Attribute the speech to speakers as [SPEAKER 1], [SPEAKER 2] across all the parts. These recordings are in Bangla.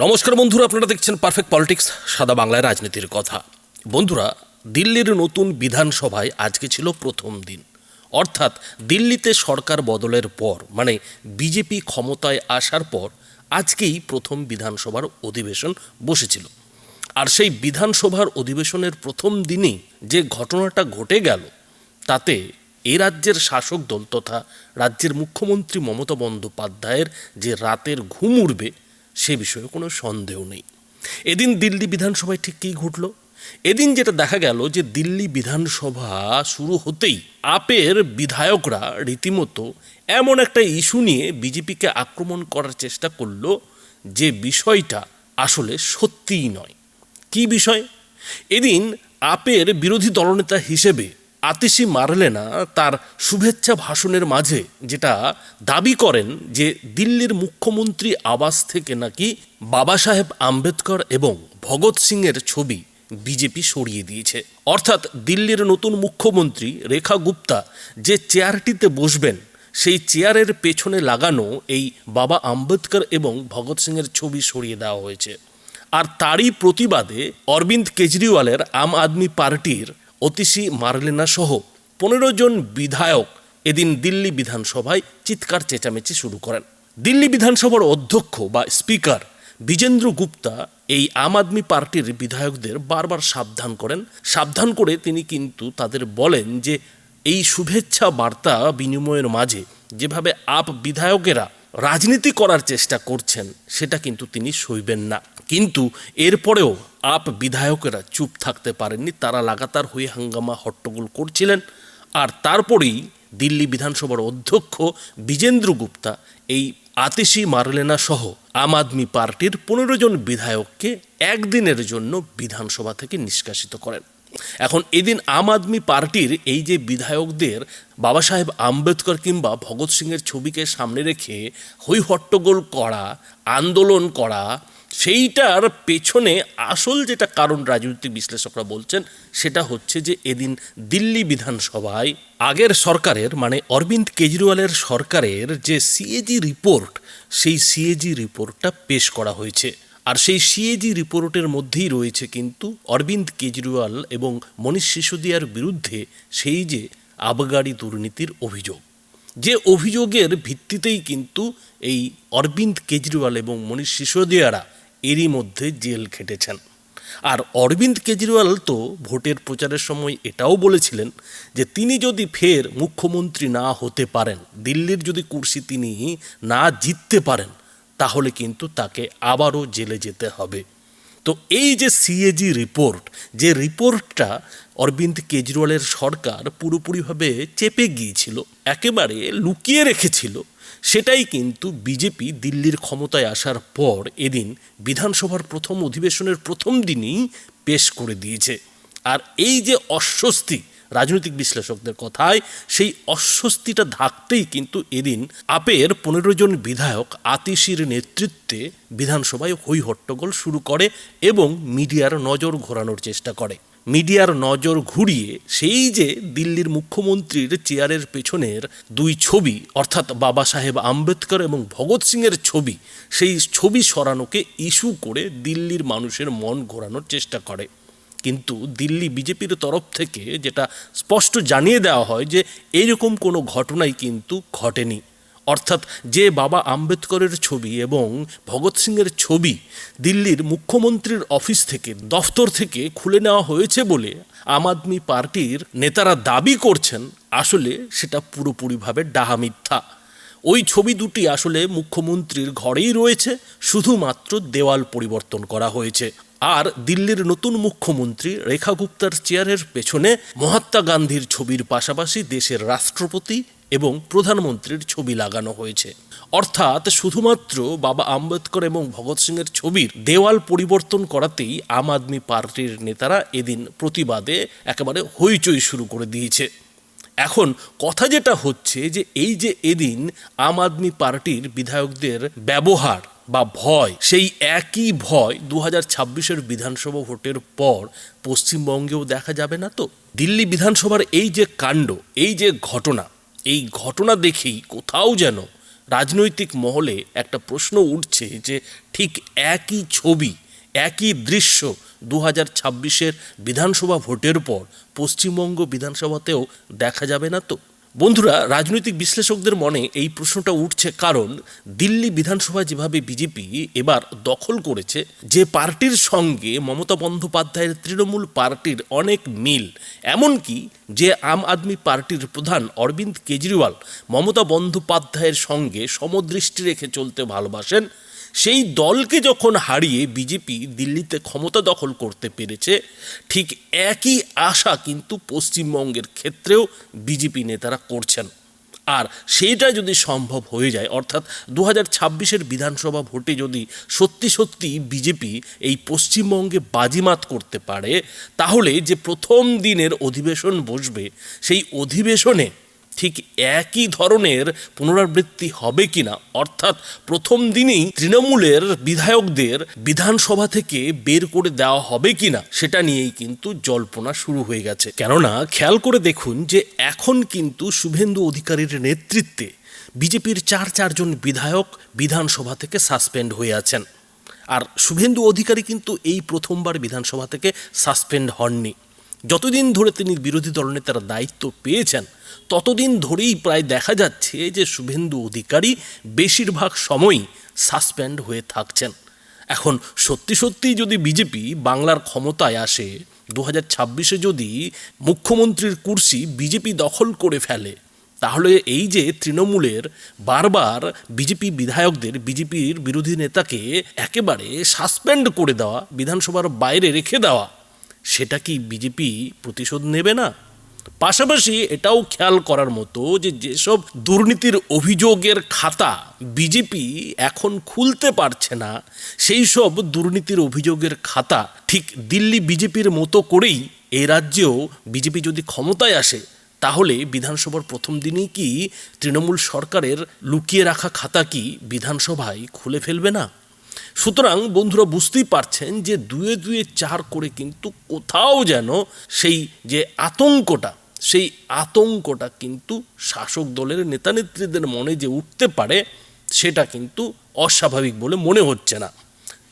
[SPEAKER 1] নমস্কার বন্ধুরা, আপনারা দেখছেন পারফেক্ট পলিটিক্স সাদা বাংলায় রাজনীতির কথা। বন্ধুরা, দিল্লির নতুন বিধানসভায় আজকে ছিল প্রথম দিন। অর্থাৎ দিল্লিতে সরকার বদলের পর মানে বিজেপি ক্ষমতায় আসার পর, আজকেই প্রথম বিধানসভার অধিবেশন বসেছিল। আর সেই বিধানসভার অধিবেশনের প্রথম দিনেই যে ঘটনাটা ঘটে গেল, তাতে এ রাজ্যের শাসক দল তথা রাজ্যের মুখ্যমন্ত্রী মমতা বন্দ্যোপাধ্যায়ের যে রাতের ঘুম উড়বে সে বিষয়ে কোনো সন্দেহ নেই। এদিন দিল্লি বিধানসভায় ঠিক কী ঘটল? এদিন যেটা দেখা গেল যে দিল্লি বিধানসভা শুরু হতেই আপের বিধায়করা রীতিমতো এমন একটা ইস্যু নিয়ে বিজেপিকে আক্রমণ করার চেষ্টা করল যে বিষয়টা আসলে সত্যিই নয়। কি বিষয়? এদিন আপের বিরোধী দলনেতা হিসেবে আতিশি মারলেনা তার শুভেচ্ছা ভাষণের মাঝে যেটা দাবি করেন যে দিল্লির মুখ্যমন্ত্রী আবাস থেকে নাকি বাবা সাহেব আম্বেদকর এবং ভগৎ সিংয়ের ছবি বিজেপি সরিয়ে দিয়েছে। অর্থাৎ দিল্লির নতুন মুখ্যমন্ত্রী রেখা গুপ্তা যে চেয়ারটিতে বসবেন, সেই চেয়ারের পেছনে লাগানো এই বাবা আম্বেদকর এবং ভগৎ সিংয়ের ছবি সরিয়ে দেওয়া হয়েছে। আর তারই প্রতিবাদে অরবিন্দ কেজরিওয়ালের আম আদমি পার্টির অতিশী মার্লেনা সহ পনেরো জন বিধায়ক এদিন দিল্লি বিধানসভায় চিৎকার চেঁচামেচি শুরু করেন। দিল্লি বিধানসভার অধ্যক্ষ বা স্পিকার বিজেন্দ্র গুপ্তা এই আম আদমি পার্টির বিধায়কদের বারবার সাবধান করেন। সাবধান করে তিনি কিন্তু তাদের বলেন যে, এই শুভেচ্ছা বার্তা বিনিময়ের মাঝে যেভাবে আপ বিধায়কেরা রাজনীতি করার চেষ্টা করছেন, সেটা কিন্তু তিনি সইবেন না। কিন্তু এরপরেও আপ বিধায়কেরা চুপ থাকতে পারেননি, তারা লাগাতার হয়ে হাঙ্গামা হট্টগোল করছিলেন। আর তারপরেই দিল্লি বিধানসভার অধ্যক্ষ বিজেন্দ্র গুপ্তা, এই আতিশি মারলেনা সহ আম আদমি পার্টির পনেরো জন বিধায়ককে একদিনের জন্য বিধানসভা থেকে নিষ্কাশিত করেন। এখন এদিন আম আদমি পার্টির এই যে বিধায়কদের বাবা সাহেব আম্বেদকর কিংবা ভগৎ সিংয়ের ছবিকে সামনে রেখে হই হট্টগোল করা, আন্দোলন করা সেইটার পেছনে আসল যেটা কারণ রাজনৈতিক বিশ্লেষকরা বলছেন, সেটা হচ্ছে যে এদিন দিল্লি বিধানসভায় আগের সরকারের মানে অরবিন্দ কেজরিওয়ালের সরকারের যে সিএজি রিপোর্ট, সেই সিএজি রিপোর্টটা পেশ করা হয়েছে। আর সেই সিএজি রিপোর্টের মধ্যেই রয়েছে কিন্তু অরবিন্দ কেজরিওয়াল এবং মনীষ সিসোদিয়ার বিরুদ্ধে সেই যে আবগারি দুর্নীতির অভিযোগ। যে অভিযোগের ভিত্তিতেই কিন্তু এই অরবিন্দ কেজরিওয়াল এবং মনীষ সিসোদিয়ারা এরই মধ্যে জেল খেটেছেন। আর অরবিন্দ কেজরিওয়াল তো ভোটের প্রচারের সময় এটাও বলেছিলেন যে তিনি যদি ফের মুখ্যমন্ত্রী না হতে পারেন, দিল্লির যদি কুর্সি তিনি না জিততে পারেন, তাহলে কিন্তু তাকে আবারও জেলে যেতে হবে। তো এই যে সিএজি রিপোর্ট যে রিপোর্টটা অরবিন্দ কেজরিওয়ালের সরকার পুরোপুরিভাবে চেপে গিয়েছিল, একেবারে লুকিয়ে রেখেছিল সেটাই কিন্তু বিজেপি দিল্লির ক্ষমতায় আসার পর এদিন বিধানসভার প্রথম অধিবেশনের প্রথম দিনই পেশ করে দিয়েছে। আর এই যে অস্বস্তি রাজনৈতিক বিশ্লেষকদের কথায়, সেই অস্বস্তিটা ঢাকতেই কিন্তু এদিন আপের পনেরো জন বিধায়ক আতিশির নেতৃত্বে বিধানসভায় হই হট্টগোল শুরু করে এবং মিডিয়ার নজর ঘোরানোর চেষ্টা করে। মিডিয়ার নজর ঘুরিয়ে সেই যে দিল্লির মুখ্যমন্ত্রীর চেয়ারের পেছনের দুই ছবি, অর্থাৎ বাবা সাহেব আম্বেদকর এবং ভগৎ সিংয়ের ছবি, সেই ছবি সরানোকে ইস্যু করে দিল্লির মানুষের মন ঘোরানোর চেষ্টা করে। কিন্তু দিল্লি বিজেপির তরফ থেকে যেটা স্পষ্ট জানিয়ে দেওয়া হয় যে এইরকম কোনো ঘটনাই কিন্তু ঘটেনি। অর্থাৎ যে বাবা আম্বেদকরের ছবি এবং ভগৎ সিংয়ের ছবি দিল্লির মুখ্যমন্ত্রীর অফিস থেকে, দফতর থেকে খুলে নেওয়া হয়েছে বলে আম আদমি পার্টির নেতারা দাবি করছেন, আসলে সেটা পুরোপুরিভাবে ডাহা মিথ্যা। ওই ছবি দুটি আসলে মুখ্যমন্ত্রীর ঘরেই রয়েছে, শুধুমাত্র দেওয়াল পরিবর্তন করা হয়েছে। আর দিল্লির নতুন মুখ্যমন্ত্রী রেখা গুপ্তার চেয়ারের পেছনে মহাত্মা গান্ধীর ছবির পাশাপাশি দেশের রাষ্ট্রপতি এবং প্রধানমন্ত্রীর ছবি লাগানো হয়েছে। অর্থাৎ শুধুমাত্র বাবা আম্বেদকর এবং ভগৎ সিংয়ের ছবির দেওয়াল পরিবর্তন করাতেই আম আদমি পার্টির নেতারা এদিন প্রতিবাদে একেবারে হইচই শুরু করে দিয়েছে। এখন কথা যেটা হচ্ছে যে এই যে এদিন আম আদমি পার্টির বিধায়কদের ব্যবহার বা ভয়, সেই একই ভয় দু হাজার ছাব্বিশের বিধানসভা ভোটের পর পশ্চিমবঙ্গেও দেখা যাবে না তো? দিল্লি বিধানসভার এই যে কাণ্ড, এই যে ঘটনা এই ঘটনা দেখেই কোথাও যেন রাজনৈতিক মহলে একটা প্রশ্ন উঠছে যে ঠিক একই ছবি, একই দৃশ্য দু হাজার বিধানসভা ভোটের পর পশ্চিমবঙ্গ বিধানসভাতেও দেখা যাবে না তো? বন্ধুরা, রাজনৈতিক বিশ্লেষকদের মনে এই প্রশ্নটা উঠছে কারণ দিল্লি বিধানসভা যেভাবে বিজেপি এবার দখল করেছে, যে পার্টির সঙ্গে মমতা বন্দ্যোপাধ্যায়ের তৃণমূল পার্টির অনেক মিল, এমনকি যে আম আদমি পার্টির প্রধান অরবিন্দ কেজরিওয়াল মমতা বন্দ্যোপাধ্যায়ের সঙ্গে সমদৃষ্টি রেখে চলতে ভালোবাসেন সেই দলকে যখন হারিয়ে বিজেপি দিল্লিতে ক্ষমতা দখল করতে পেরেছে, ঠিক একই আশা কিন্তু পশ্চিমবঙ্গের ক্ষেত্রেও বিজেপি নেতারা করছেন। আর সেইটা যদি সম্ভব হয়ে যায়, অর্থাৎ দু হাজার বিধানসভা ভোটে যদি সত্যি সত্যি বিজেপি এই পশ্চিমবঙ্গে বাজিমাত করতে পারে, তাহলে যে প্রথম দিনের অধিবেশন বসবে, সেই অধিবেশনে ঠিক একই ধরনের পুনরাবৃত্তি হবে কিনা? অর্থাৎ প্রথম দিনেই তৃণমূলের বিধায়কদের বিধানসভা থেকে বের করে দেওয়া হবে কিনা, সেটা নিয়েই কিন্তু জল্পনা শুরু হয়ে গেছে। কেননা, খেয়াল করে দেখুন যে এখন কিন্তু শুভেন্দু অধিকারীর নেতৃত্বে বিজেপির চার চারজন বিধায়ক বিধানসভা থেকে সাসপেন্ড হয়ে আছেন। আর শুভেন্দু অধিকারী কিন্তু এই প্রথমবার বিধানসভা থেকে সাসপেন্ড হননি। যতদিন ধরে তিনি বিরোধী দলনেতার দায়িত্ব পেয়েছেন ততদিন ধরেই প্রায় দেখা যাচ্ছে যে শুভেন্দু অধিকারী বেশিরভাগ সময়ই সাসপেন্ড হয়ে থাকছেন। এখন সত্যি সত্যি যদি বিজেপি বাংলার ক্ষমতায় আসে, দু হাজার ছাব্বিশে যদি মুখ্যমন্ত্রীর কুর্সি বিজেপি দখল করে ফেলে, তাহলে এই যে তৃণমূলের বারবার বিজেপি বিধায়কদের, বিজেপির বিরোধী নেতাকে একেবারে সাসপেন্ড করে দেওয়া, বিধানসভার বাইরে রেখে দেওয়া, সেটা কি বিজেপি প্রতিশোধ নেবে না? পাশাপাশি এটাও খেয়াল করার মতো যে যেসব দুর্নীতির অভিযোগের খাতা বিজেপি এখন খুলতে পারছে না, সেই সব দুর্নীতির অভিযোগের খাতা ঠিক দিল্লি বিজেপির মতো করেই এই রাজ্যেও বিজেপি যদি ক্ষমতায় আসে, তাহলে বিধানসভার প্রথম দিনেই কি তৃণমূল সরকারের লুকিয়ে রাখা খাতা কি বিধানসভায় খুলে ফেলবে না? সুতরাং বন্ধুরা বুঝতেই পারছেন যে দুয়ে দুয়ে চার করে কিন্তু কোথাও যেন সেই যে আতঙ্কটা, সেই আতঙ্কটা কিন্তু শাসক দলের নেতানেত্রীদের মনে যে উঠতে পারে, সেটা কিন্তু অস্বাভাবিক বলে মনে হচ্ছে না।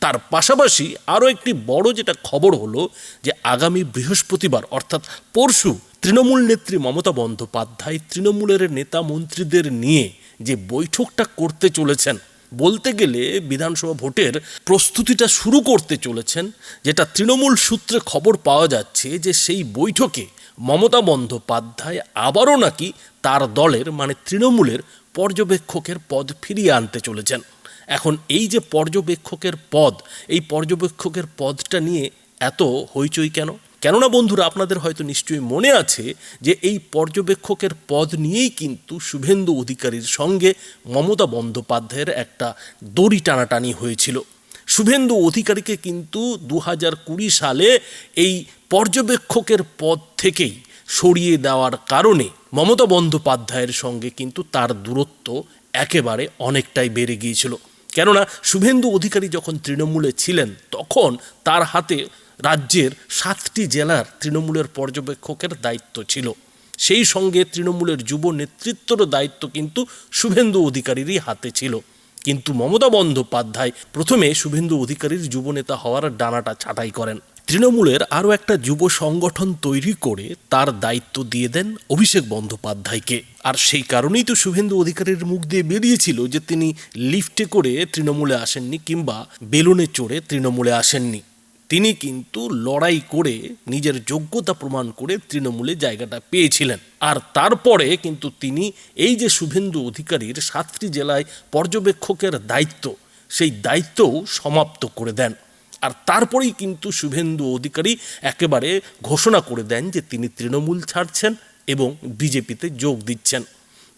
[SPEAKER 1] তার পাশাপাশি আরও একটি বড় যেটা খবর হলো যে আগামী বৃহস্পতিবার, অর্থাৎ পরশু, তৃণমূল নেত্রী মমতা বন্দ্যোপাধ্যায় তৃণমূলের নেতা মন্ত্রীদের নিয়ে যে বৈঠকটা করতে চলেছেন বলতে গেলে বিধানসভা ভোটের প্রস্তুতিটা শুরু করতে চলেছেন, যেটা তৃণমূল সূত্রে খবর পাওয়া যাচ্ছে যে সেই বৈঠকে মমতা বন্দ্যোপাধ্যায় আবারও নাকি তার দলের মানে তৃণমূলের পর্যবেক্ষকের পদ ফিরিয়ে আনতে চলেছেন। এখন এই যে পর্যবেক্ষকের পদ, এই পর্যবেক্ষকের পদটা নিয়ে এত হইচই কেন? কেননা বন্ধুরা, আপনাদের হয়তো নিশ্চয়ই মনে আছে যে এই পর্যবেক্ষকের পদ নিয়েই কিন্তু শুভেন্দু অধিকারীর সঙ্গে মমতা বন্দ্যোপাধ্যায়ের একটা দড়ি টানাটানি হয়েছিল। শুভেন্দু অধিকারীকে কিন্তু দু হাজার কুড়ি সালে এই পর্যবেক্ষকের পদ থেকেই সরিয়ে দেওয়ার কারণে মমতা বন্দ্যোপাধ্যায়ের সঙ্গে কিন্তু তার দূরত্ব একেবারে অনেকটাই বেড়ে গিয়েছিল। কেননা, শুভেন্দু অধিকারী যখন তৃণমূলে ছিলেন, তখন তার হাতে রাজ্যের সাতটি জেলার তৃণমূলের পর্যবেক্ষকের দায়িত্ব ছিল। সেই সঙ্গে তৃণমূলের যুব নেতৃত্বর দায়িত্ব কিন্তু শুভেন্দু অধিকারীরই হাতে ছিল। কিন্তু মমতা বন্দ্যোপাধ্যায় প্রথমে শুভেন্দু অধিকারীর যুবনেতা হওয়ার ডানাটা ছাঁটাই করেন। তৃণমূলের আরও একটা যুব সংগঠন তৈরি করে তার দায়িত্ব দিয়ে দেন অভিষেক বন্দ্যোপাধ্যায়কে। আর সেই কারণেই তো শুভেন্দু অধিকারীর মুখ দিয়ে বেরিয়েছিল যে তিনি লিফটে করে তৃণমূলে আসেননি কিংবা বেলুনে চড়ে তৃণমূলে আসেননি। তিনি কিন্তু লড়াই করে নিজের যোগ্যতা প্রমাণ করে তৃণমূলে জায়গাটা পেয়েছিলেন। আর তারপরে কিন্তু তিনি এই যে শুভেন্দু অধিকারীর সাতটি জেলায় পর্যবেক্ষকের দায়িত্ব, সেই দায়িত্বও সমাপ্ত করে দেন। আর তারপরেই কিন্তু শুভেন্দু অধিকারী একেবারে ঘোষণা করে দেন যে তিনি তৃণমূল ছাড়ছেন এবং বিজেপিতে যোগ দিচ্ছেন।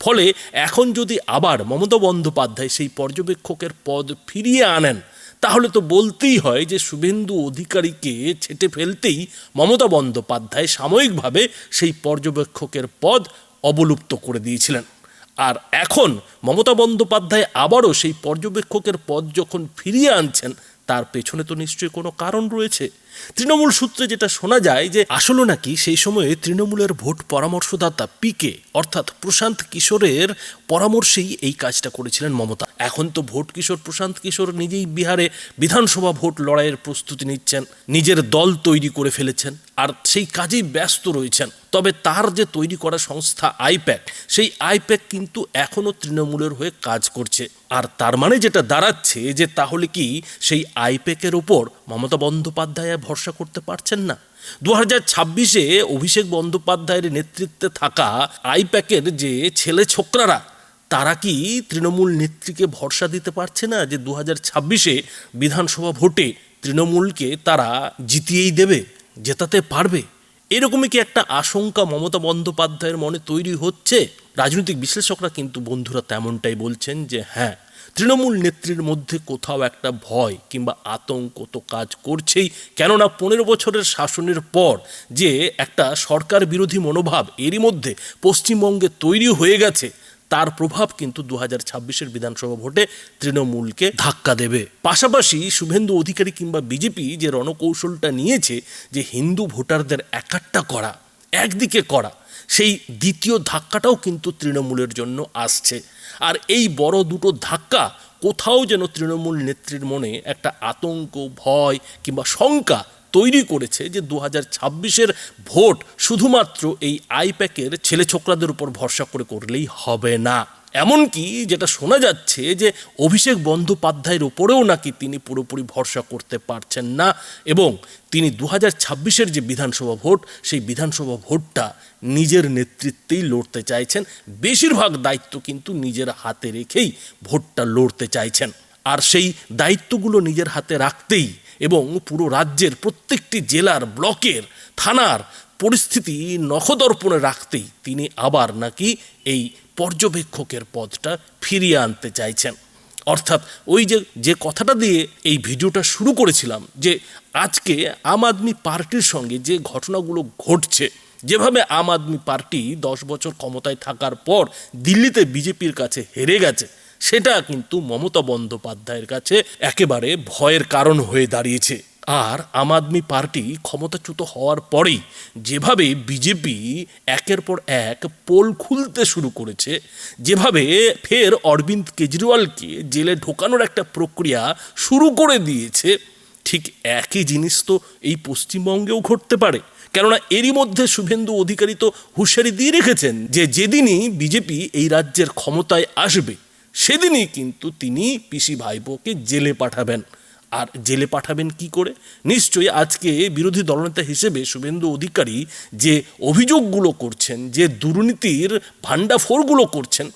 [SPEAKER 1] ফলে এখন যদি আবার মমতা বন্দ্যোপাধ্যায় সেই পর্যবেক্ষকের পদ ফিরিয়ে আনেন তাহলে তো বলতেই হয় যে শুভেন্দু অধিকারীকে ছেটে ফেলতেই মমতা বন্দ্যোপাধ্যায় সাময়িকভাবে সেই পর্যবেক্ষকের পদ অবলুপ্ত করে দিয়েছিলেন। আর এখন মমতা বন্দ্যোপাধ্যায় আবারও সেই পর্যবেক্ষকের পদ যখন ফিরিয়ে আনছেন তার পেছনে তো নিশ্চয়ই কোনো কারণ রয়েছে। তৃণমূল সূত্রে যেটা শোনা যায় যে, আসলে নাকি সেই সময়ে তৃণমূলের ভোট পরামর্শদাতা পিকে অর্থাৎ প্রশান্ত কিশোরের পরামর্শেই এই কাজটা করেছিলেন মমতা। এখন তো ভোট কিশোর প্রশান্ত কিশোর নিজেই বিহারে বিধানসভা ভোট লড়াইয়ের প্রস্তুতি নিচ্ছেন, নিজের দল তৈরি করে ফেলেছেন, আর সেই কাজেই ব্যস্ত রয়েছেন। তবে তার যে তৈরি করা সংস্থা আইপ্যাক, সেই আইপ্যাক কিন্তু এখনও তৃণমূলের হয়ে কাজ করছে। আর তার মানে যেটা দাঁড়াচ্ছে যে তাহলে কি সেই আইপ্যাকের ওপর মমতা বন্দ্যোপাধ্যায় ভরসা করতে পারছেন না? দু হাজার ছাব্বিশে অভিষেক বন্দ্যোপাধ্যায়ের নেতৃত্বে থাকা আইপ্যাকের যে ছেলে ছোকরারা, তারা কি তৃণমূল নেত্রীকে ভরসা দিতে পারছে না যে দু হাজার ছাব্বিশে বিধানসভা ভোটে তৃণমূলকে তারা জিতিয়েই দেবে, জেতাতে পারবে? এরকমই কি একটা আশঙ্কা মমতা বন্দ্যোপাধ্যায়ের মনে তৈরি হচ্ছে? রাজনৈতিক বিশ্লেষকরা কিন্তু বন্ধুরা তেমনটাই বলছেন যে হ্যাঁ তৃণমূল নেত্রীর মধ্যে কোথাও একটা ভয় কিংবা আতঙ্ক তো কাজ করছেই। কেননা পনেরো বছরের শাসনের পর যে একটা সরকার বিরোধী মনোভাব এরই মধ্যে পশ্চিমবঙ্গে তৈরি হয়ে গেছে তার প্রভাব কিন্তু দু হাজার ছাব্বিশের বিধানসভা ভোটে তৃণমূলকে ধাক্কা দেবে। পাশাপাশি শুভেন্দু অধিকারী কিংবা বিজেপি যে রণকৌশলটা নিয়েছে যে হিন্দু ভোটারদের একাট্টা করা, একদিকে করা, সেই দ্বিতীয় ধাক্কাটাও কিন্তু তৃণমূলের জন্য আসছে। আর এই বড় দুটো ধাক্কা কোথাও যেন তৃণমূল নেত্রীর মনে একটা আতঙ্ক, ভয় কিংবা শঙ্কা তৈরি করেছে যে দু হাজার ছাব্বিশের ভোট শুধুমাত্র এই আইপ্যাকের ছেলে ছোকরাদের উপর ভরসা করে করলেই হবে না। এমনকি যেটা শোনা যাচ্ছে যে অভিষেক বন্দ্যোপাধ্যায়ের উপরেও নাকি তিনি পুরোপুরি ভরসা করতে পারছেন না এবং তিনি দু হাজার ছাব্বিশের যে বিধানসভা ভোট, সেই বিধানসভা ভোটটা নিজের নেতৃত্বেই লড়তে চাইছেন। বেশিরভাগ দায়িত্ব কিন্তু নিজের হাতে রেখেই ভোটটা লড়তে চাইছেন। আর সেই দায়িত্বগুলো নিজের হাতে রাখতেই এবং পুরো রাজ্যের প্রত্যেকটি জেলার ব্লকের, থানার পরিস্থিতি নখদর্পণে রাখতেই তিনি আবার নাকি এই পর্যবেক্ষকের পদটা ফিরিয়ে আনতে চাইছেন। অর্থাৎ ওই যে যে কথাটা দিয়ে এই ভিডিওটা শুরু করেছিলাম যে, আজকে আম আদমি পার্টির সঙ্গে যে ঘটনাগুলো ঘটছে, যেভাবে আম আদমি পার্টি দশ বছর ক্ষমতায় থাকার পর দিল্লিতে বিজেপির কাছে হেরে গেছে সেটা কিন্তু মমতা বন্দ্যোপাধ্যায়ের কাছে একেবারে ভয়ের কারণ হয়ে দাঁড়িয়েছে। আর আম আদমি পার্টি ক্ষমতাচ্যুত হওয়ার পরেই যেভাবে বিজেপি একের পর এক পোল খুলতে শুরু করেছে, যেভাবে ফের অরবিন্দ কেজরিওয়ালকে জেলে ঢোকানোর একটা প্রক্রিয়া শুরু করে দিয়েছে, ঠিক একই জিনিস তো এই পশ্চিমবঙ্গেও ঘটতে পারে। কেননা এরই মধ্যে শুভেন্দু অধিকারী তো হুঁশিয়ারি দিয়ে রেখেছেন যে যেদিনই বিজেপি এই রাজ্যের ক্ষমতায় আসবে সেদিনই কিন্তু তিনি পিসি ভাইপোকে জেলে পাঠাবেন। আর জেলে পাঠাবেন কি করে? নিশ্চয়ই আজকে বিরোধী দলনেতা হিসেবে শুভেন্দু অধিকারী যে অভিযোগগুলো করছেন, যে দুর্নীতির ভাণ্ডাফোরগুলো করছেন,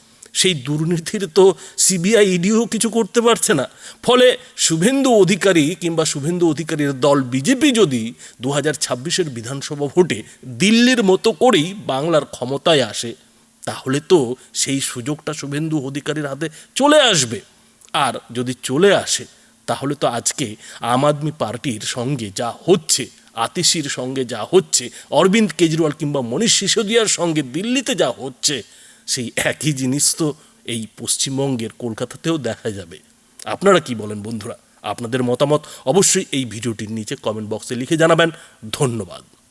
[SPEAKER 1] সেই দুর্নীতির তো সিবিআই ইডিও কিছু করতে পারছে না। ফলে শুভেন্দু অধিকারী কিংবা শুভেন্দু অধিকারীর দল বিজেপি যদি দু হাজার ছাব্বিশের বিধানসভা ভোটে দিল্লির মতো করেই বাংলার ক্ষমতায় আসে তাহলে তো সেই সুযোগটা শুভেন্দু অধিকারীর হাতে চলে আসবে। আর যদি চলে আসে, তাহলে তো আজকে আম আদমি পার্টির সঙ্গে যা হচ্ছে, আতিশির সঙ্গে যা হচ্ছে, অরবিন্দ কেজরিওয়াল কিংবা মনীষ সিসোদিয়ার সঙ্গে দিল্লিতে যা হচ্ছে, সেই একই জিনিস তো এই পশ্চিমবঙ্গের কলকাতাতেও দেখা যাবে। আপনারা কি বলেন বন্ধুরা? আপনাদের মতামত অবশ্যই এই ভিডিওটির নিচে কমেন্ট বক্সে লিখে জানাবেন। ধন্যবাদ।